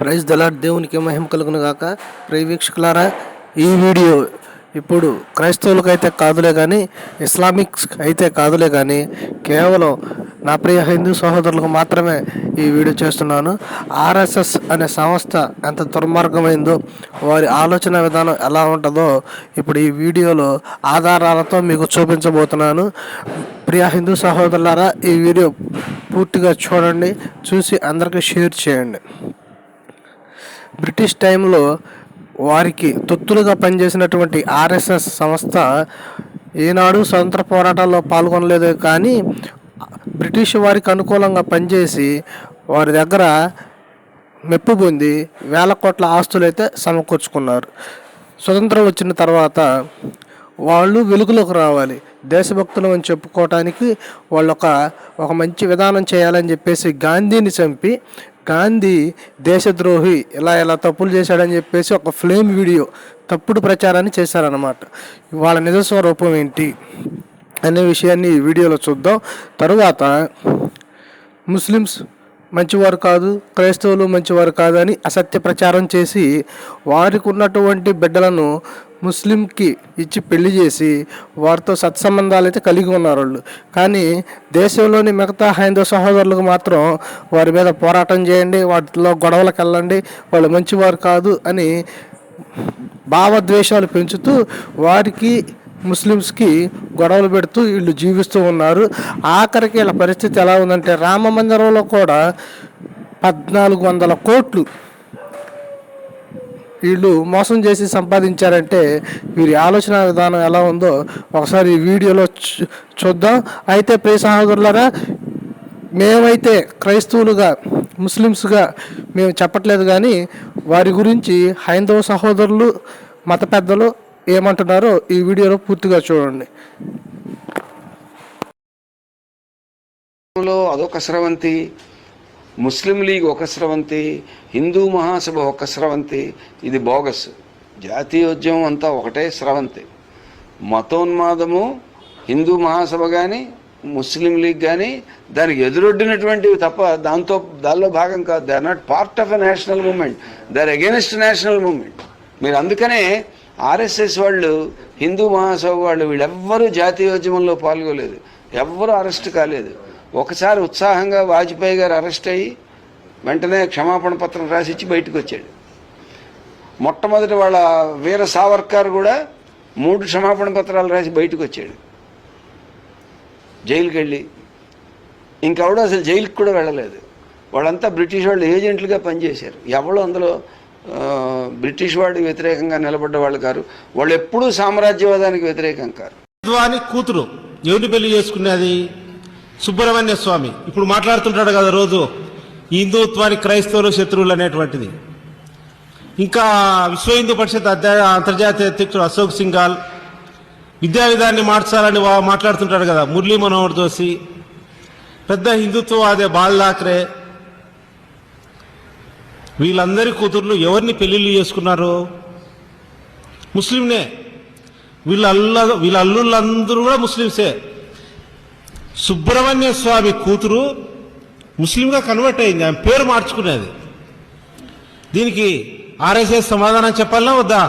Praise the Lord దేవునికి మహిమ కలుగును గాక. ప్రియ వీక్షకులారా ఈ వీడియో ఇప్పుడు క్రైస్తవులకైతే కాదులే కానీ ఇస్లామిక్స్ అయితే కాదులే కానీ కేవలం నా ప్రియ హిందూ సహోదరులకు మాత్రమే ఈ వీడియో చేస్తున్నాను. ఆర్ఎస్ఎస్ అనే సంస్థ ఎంత దుర్మార్గమైందో వారి ఆలోచన విధానం ఎలా ఉంటుందో ఇప్పుడు ఈ వీడియోలో ఆధారాలతో మీకు చూపించబోతున్నాను. ప్రియ హిందూ సహోదరులారా ఈ వీడియో పూర్తిగా చూడండి చూసి అందరికీ షేర్ చేయండి. బ్రిటిష్ టైంలో వారికి తొత్తులుగా పనిచేసినటువంటి ఆర్ఎస్ఎస్ సంస్థ ఏనాడు స్వతంత్ర పోరాటాల్లో పాల్గొనలేదు కానీ బ్రిటిష్ వారికి అనుకూలంగా పనిచేసి వారి దగ్గర మెప్పు పొంది వేల కోట్ల ఆస్తులైతే సమకూర్చుకున్నారు. స్వతంత్రం వచ్చిన తర్వాత వాళ్ళు వెలుగులోకి రావాలి. దేశభక్తులు అని చెప్పుకోవటానికి వాళ్ళు ఒక ఒక మంచి విధానం చేయాలని చెప్పేసి గాంధీని చంపి గాంధీ దేశద్రోహి ఇలా ఇలా తప్పులు చేశాడని చెప్పేసి ఒక ఫ్లేమ్ వీడియో తప్పుడు ప్రచారాన్ని చేశారన్నమాట. వాళ్ళ నిజ స్వరూపం ఏంటి అనే విషయాన్ని ఈ వీడియోలో చూద్దాం. తరువాత ముస్లిమ్స్ మంచివారు కాదు క్రైస్తవులు మంచివారు కాదని అసత్య ప్రచారం చేసి వారికి ఉన్నటువంటి బిడ్డలను ముస్లింకి ఇచ్చి పెళ్ళి చేసి వారితో సత్సంబంధాలు అయితే కలిగి ఉన్నారు వాళ్ళు. కానీ దేశంలోని మిగతా హైందవ సహోదరులకు మాత్రం వారి మీద పోరాటం చేయండి వాటిలో గొడవలకు వెళ్ళండి వాళ్ళు మంచివారు కాదు అని భావద్వేషాలు పెంచుతూ వారికి ముస్లిమ్స్కి గొడవలు పెడుతూ వీళ్ళు జీవిస్తూ ఉన్నారు. ఆఖరికి వీళ్ళ పరిస్థితి ఎలా ఉందంటే రామ మందిరంలో కూడా పద్నాలుగు వందల కోట్లు వీళ్ళు మోసం చేసి సంపాదించారంటే వీరి ఆలోచన విధానం ఎలా ఉందో ఒకసారి ఈ వీడియోలో చూ- చూద్దాం. అయితే ప్రియ సహోదరులారా మేమైతే క్రైస్తవులుగా ముస్లిమ్స్గా మేము చెప్పట్లేదు కానీ వారి గురించి హైందవ సహోదరులు మత పెద్దలు ఏమంటున్నారో ఈ వీడియోలో పూర్తిగా చూడండి. అదొక స్రవంతి ముస్లిం లీగ్ ఒక స్రవంతి హిందూ మహాసభ ఒక స్రవంతి ఇది బోగస్. జాతీయోద్యమం అంతా ఒకటే స్రవంతి. మతోన్మాదము హిందూ మహాసభ కానీ ముస్లిం లీగ్ కానీ దానికి ఎదురొడ్డినటువంటివి తప్ప దాంతో దానిలో భాగం కాదు. They are not part of a national movement they are against national movement మీరు అందుకనే ఆర్ఎస్ఎస్ వాళ్ళు హిందూ మహాసభ వాళ్ళు వీళ్ళెవ్వరూ జాతీయోద్యమంలో పాల్గొలేదు. ఎవ్వరూ అరెస్ట్ కాలేదు. ఒకసారి ఉత్సాహంగా వాజ్పేయి గారు అరెస్ట్ అయ్యి వెంటనే క్షమాపణ పత్రం రాసిచ్చి బయటకు వచ్చాడు మొట్టమొదటి వాళ్ళ వీర సావర్కర్ కూడా మూడు క్షమాపణ పత్రాలు రాసి బయటకు వచ్చాడు జైలుకి వెళ్ళి ఇంకెవడో అసలు జైలుకి కూడా వెళ్ళలేదు. వాళ్ళంతా బ్రిటిష్ వాళ్ళు ఏజెంట్లుగా పనిచేశారు. ఎవరు అందులో బ్రిటిష్ వాడికి వ్యతిరేకంగా నిలబడ్డ వాళ్ళు కారు. వాళ్ళు ఎప్పుడూ సామ్రాజ్యవాదానికి వ్యతిరేకం కారు. కూతురు. ఎవరిని పెళ్ళి చేసుకునేది సుబ్రహ్మణ్య స్వామి ఇప్పుడు మాట్లాడుతుంటాడు కదా రోజు హిందుత్వానికి క్రైస్తవులు శత్రువులు అనేటువంటిది. ఇంకా విశ్వ హిందూ పరిషత్ అధ్యా అంతర్జాతీయ అధ్యక్షుడు అశోక్ సింఘాల్ విద్యా విధాన్ని మార్చాలని వా- మాట్లాడుతుంటాడు కదా మురళీ మనోహర్ జోషి పెద్ద హిందుత్వవాదే బాల్ ఠాక్రే వీళ్ళందరి కూతుర్లు ఎవరిని పెళ్ళిళ్ళు చేసుకున్నారు? ముస్లింనే. వీళ్ళ అల్ల వీళ్ళ అల్లుళ్ళందరూ కూడా ముస్లింసే. సుబ్రహ్మణ్య స్వామి కూతురు ముస్లింగా కన్వర్ట్ అయింది ఆమె పేరు మార్చుకునేది దీనికి ఆర్ఎస్ఎస్ సమాధానం చెప్పాలనా వద్దా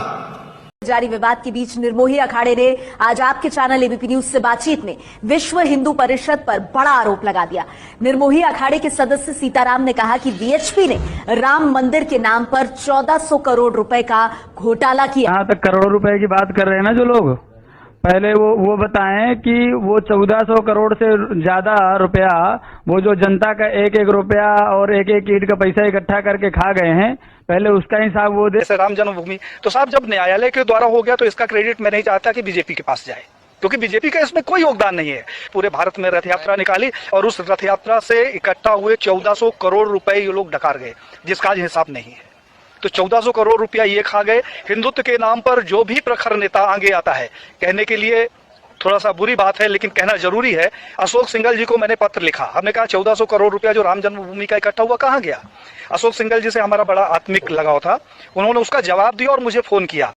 जारी विवाद के बीच निर्मोही अखाड़े ने आज आपके चैनल एबीपी न्यूज से बातचीत में विश्व हिंदू परिषद पर बड़ा आरोप लगा दिया निर्मोही अखाड़े के सदस्य सीताराम ने कहा कि वीएचपी ने राम मंदिर के नाम पर 1400 करोड़ रुपए का घोटाला किया यहाँ तक करोड़ों रुपए की बात कर रहे हैं ना जो लोग पहले वो वो बताएँ कि वो चौदह सौ करोड़ से ज़्यादा रुपया वो जो जनता का एक एक रुपया और एक एक ईट का पैसा इकट्ठा करके खा गए हैं, पहले उसका हिसाब वो दे राम जन्मभूमि। तो साहब, जब न्यायालय के द्वारा हो गया तो इसका क्रेडिट मैं नहीं चाहता कि बीजेपी के पास जाए, क्योंकि बीजेपी का इसमें कोई योगदान नहीं है। पूरे भारत में रथ यात्रा निकाली और उस रथ यात्रा से इकट्ठा हुए 1400 करोड़ रुपए ये लोग डकार गए, जिसका आज हिसाब नहीं है। तो 1400 करोड़ रुपया ये खा गए। हिंदुत्व के नाम पर जो भी प्रखर नेता आगे आता है, कहने के लिए थोड़ा सा बुरी बात है, लेकिन कहना ज़रूरी है। अशोक सिंगल जी को मैंने पत्र लिखा। हमने कहा 1400 करोड़ रुपया जो राम जन्मभूमि का इकट्ठा हुआ कहाँ गया? अशोक सिंगल जी से हमारा बड़ा आत्मिक लगाव था। उन्होंने उसका जवाब दिया और मुझे फ़ोन किया।